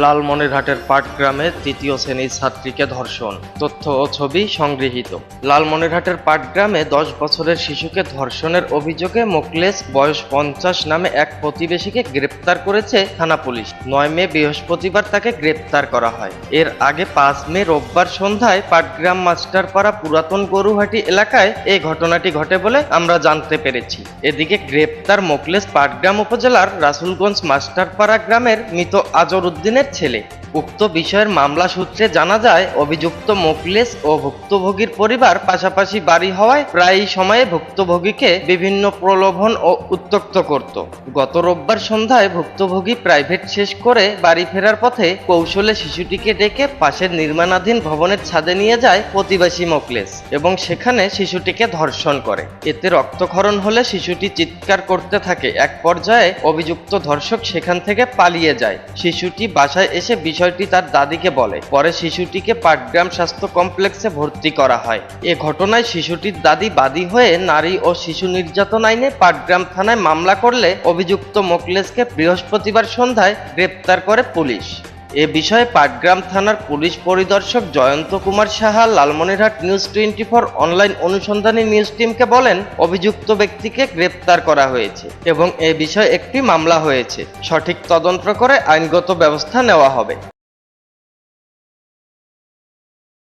লালমনিরহাটের পাটগ্রামে তৃতীয় শ্রেণির ছাত্রীকে ধর্ষণ, তথ্য ও ছবি সংগৃহীত। লালমনিরহাটের পাটগ্রামে দশ বছরের শিশুকে ধর্ষণের অভিযোগে মোকলেস বয়স পঞ্চাশ নামে এক প্রতিবেশীকে গ্রেপ্তার করেছে থানা পুলিশ। নয় মে বৃহস্পতিবার তাকে গ্রেপ্তার করা হয়। এর আগে পাঁচ মে রোববার সন্ধ্যায় পাটগ্রাম মাস্টারপাড়া পুরাতন গরুহাটি এলাকায় এই ঘটনাটি ঘটে বলে আমরা জানতে পেরেছি। এদিকে গ্রেপ্তার মোকলেস পাটগ্রাম উপজেলার রাসুলগঞ্জ মাস্টারপাড়া গ্রামের মৃত আজর উদ্দিনের ছেলে। উক্ত বিষয়ের মামলা সূত্রে জানা যায়, অভিযুক্ত মোকলেস ও ভুক্তভোগীর পরিবার পাশাপাশি বাড়ি হওয়ায় প্রায় সময়ে ভুক্তভোগীকে বিভিন্ন প্রলোভন ও উত্তক্ত করত। গত রোববার সন্ধ্যায় ভুক্তভোগী প্রাইভেট শেষ করে বাড়ি ফেরার পথে কৌশলে শিশুটিকে ডেকে পাশের নির্মাণাধীন ভবনের ছাদে নিয়ে যায় প্রতিবাসী মোকলেস এবং সেখানে শিশুটিকে ধর্ষণ করে। এতে রক্তক্ষরণ হলে শিশুটি চিৎকার করতে থাকে। এক পর্যায়ে অভিযুক্ত ধর্ষক সেখান থেকে পালিয়ে যায়। শিশুটি বাসায় এসে বিষয়টি তার দাদিকে বলে। পরে শিশুটিকে পাটগ্রাম স্বাস্থ্য কমপ্লেক্সে ভর্তি করা হয়। এ ঘটনায় শিশুটির দাদি বাদী হয়ে নারী ও শিশু নির্যাতন আইনে পাটগ্রাম থানায় মামলা করলে অভিযুক্ত মোকলেসকে বৃহস্পতিবার সন্ধ্যায় গ্রেপ্তার করে পুলিশ। এ বিষয়ে পাটগ্রাম থানার পুলিশ পরিদর্শক Jayanta Kumar Saha, Lalmonirhat news twenty four online অনুসন্ধানী নিউজ টিমকে বলেন, অভিযুক্ত ব্যক্তিকে গ্রেপ্তার করা হয়েছে এবং এ বিষয়ে একটি মামলা হয়েছে। সঠিক তদন্ত করে আইনগত ব্যবস্থা নেওয়া হবে।